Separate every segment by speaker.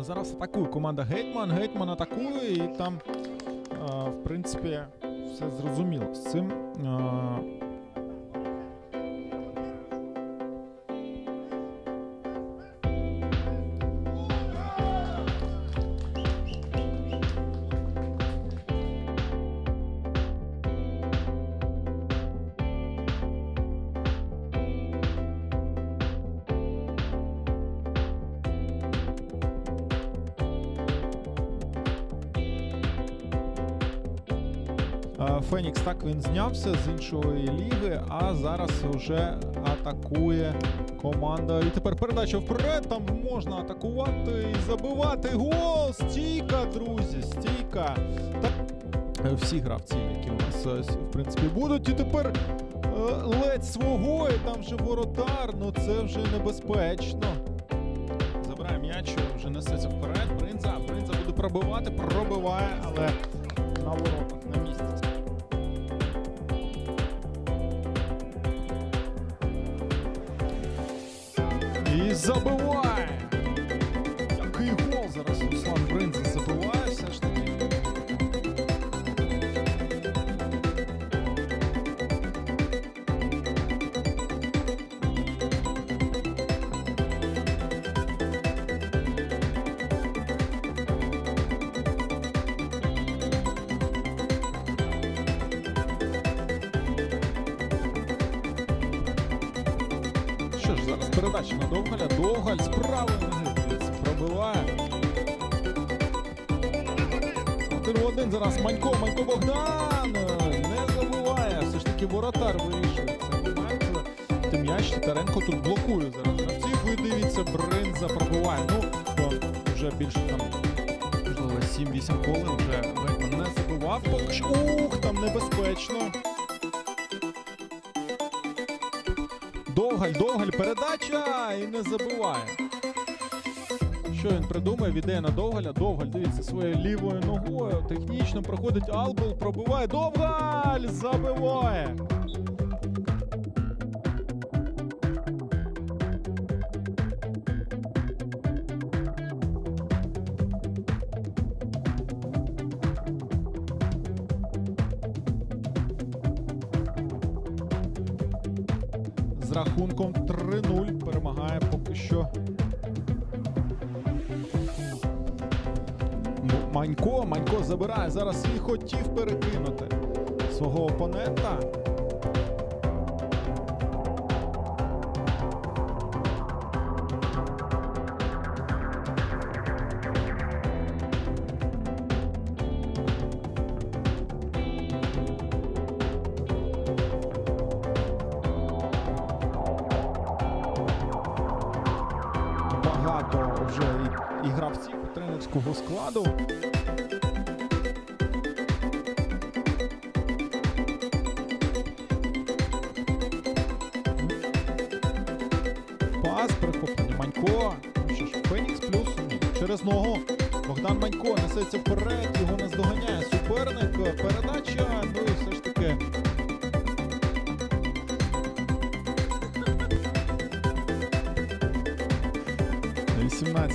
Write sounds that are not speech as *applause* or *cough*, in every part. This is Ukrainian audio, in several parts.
Speaker 1: Зараз атакує команда Гетьман. Гетьман атакує, і там, в принципі, все зрозуміло з цим. Фенікс так він знявся з іншої ліги, а зараз вже атакує команда. І тепер передача вперед. Там можна атакувати і забивати гол. Стійка, друзі, стійка. Так, всі гравці, які у нас е, в принципі будуть. І тепер е, ледь свого, і там вже воротар. Ну це вже небезпечно. Забирає м'яч, вже несеться вперед. Бринза, Бринза буде пробивати, пробиває, але на воротах на місці. І забиває. Який гол зараз Руслан Бринза забиває все ж таки. Передача на Довгаля. Довгаль з правої ноги пробиває. Один один зараз Манько, Манько Богдан не забиває. Все ж таки воротар вирішує цей момент. Ти м'яч Титаренко тут блокує зараз. гравців. Ви дивіться, Бринза пробиває. Ну, вже більше там, можливо, 7-8 хвилин вже не забивав. Поки що. Ух, там небезпечно. Довгаль, Довгаль, передача і не забиває. Що він придумає? Віддає на Довгаля. Довгаль дивіться своєю лівою ногою. Технічно проходить Албул, пробиває. Довгаль забиває. З рахунком 3-0 перемагає поки що. Манько, Манько забирає. Зараз і хотів перекинути свого опонента. Тренерського складу. Пас, перехоплення Манько. Ну Що ж, Фенікс плюс через ногу. Богдан Манько несеться вперед, його наздоганяє суперник.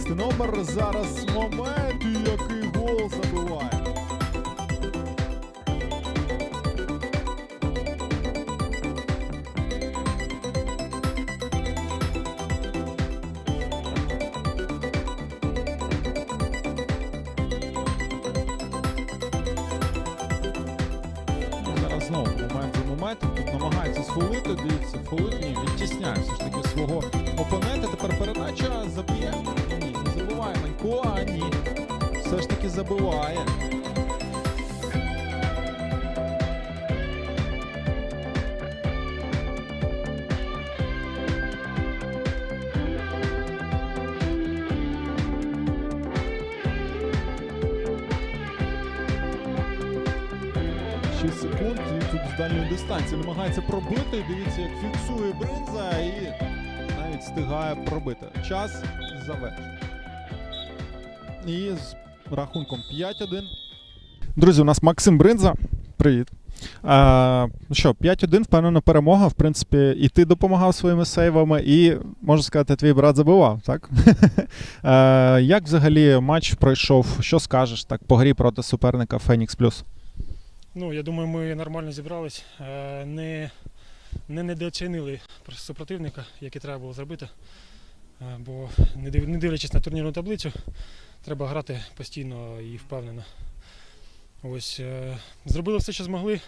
Speaker 1: 18 номер. Зараз момент, який гол забиває. Знову момент за намагається схвалити, дивіться, фолит, ні, відтісняє все ж таки свого опонента. Тепер передача заб'є. Коані все ж таки забиває. Секунд і тут з дальньої дистанції намагається пробити. Дивіться, як фіксує бринза і навіть встигає пробити. Час завершено. І з рахунком 5-1. Друзі, у нас Максим Бринза. Привіт. А, ну що, 5-1, впевнена перемога. В принципі, і ти допомагав своїми сейвами, і можна сказати, твій брат забивав, так? а, *laughs* як взагалі матч пройшов? Що скажеш так по грі проти суперника Фенікс Плюс?
Speaker 2: Ну, я думаю, ми нормально зібрались. Е, Не, не недооцінили супротивника, який треба було зробити. Е, Бо не дивлячись на турнірну таблицю, треба грати постійно і впевнено. Ось, е, зробили все, що змогли.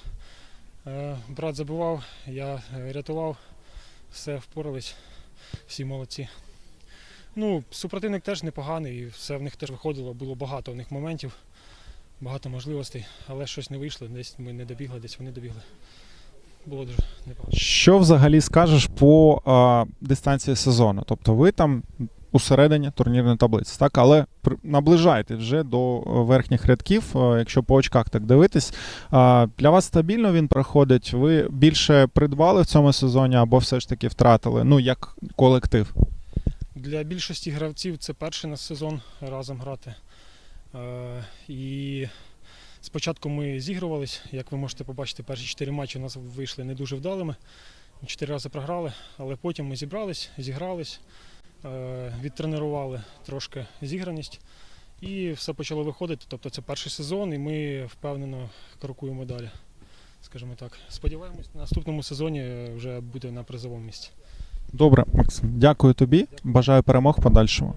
Speaker 2: Е, Брат забивав, я рятував, все впорались, всі молодці. Ну, супротивник теж непоганий, і все в них теж виходило, було багато в них моментів, багато можливостей, але щось не вийшло, десь ми не добігли, десь вони добігли. Було дуже непогано.
Speaker 1: Що взагалі скажеш по а, дистанції сезону? Тобто ви там усередині турнірної таблиці, так? Але наближаєте вже до е, верхніх рядків, е, якщо по очках так дивитись. А, для вас стабільно він проходить? Ви більше придбали в цьому сезоні або все ж таки втратили? Ну, як колектив?
Speaker 2: Для більшості гравців це перший наш сезон разом грати. Е, І спочатку ми зігрувались, як ви можете побачити, перші чотири матчі у нас вийшли не дуже вдалими. Чотири рази програли, але потім ми зібрались, зігрались, е, відтренували трошки зіграність і все почало виходити. Тобто це перший сезон, і ми впевнено крокуємо далі. Скажімо так. Сподіваємось, на наступному сезоні вже буде на призовому місці.
Speaker 1: Добре, Максим, дякую тобі. Бажаю перемог подальшому.